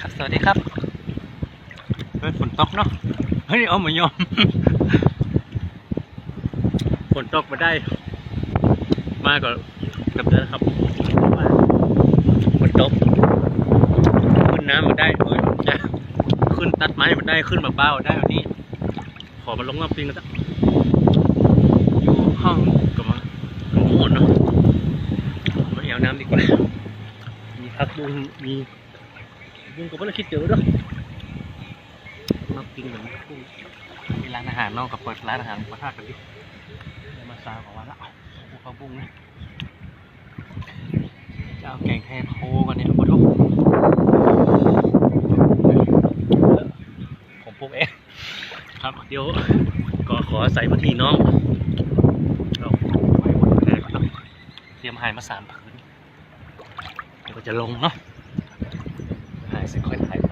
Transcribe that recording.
ครับ สวัสดีครับเฮ้ยฝนตกเนาะเฮ้ยเอามายอมฝนตกมาได้ มาก็กับเดือนครับฝนตกขึ้นน้ำมาได้เฮ้ยจะขึ้นตัดไม้มาได้ขึ้นมาเบ้าได้วันนี้ ขอมาลงน้ำปิงกันสักอยู่ห้องกับมาหมูหมดเนาะมาเอาน้ำดีกว่ามีพักบุ้งมี บุ้งก็ไม่ได้คิดเจอด้วยมากินเหมือนกุ้งมีร้านอาหารนอกกับเปิดร้านอาหารมาทากันดิเอามาซาของวันละเอาข้าวบุ้งนะจะเอาแกงแค่โคกันเนี่ยมาดูผมปลูกเองครับเดี๋ยวก็ขอใส่พื้นที่น้องเราไว้บนแพรก่อนเนาะเตรียมหายมาสามผืนเดี๋ยวก็จะลงเนาะ ถ่ายเ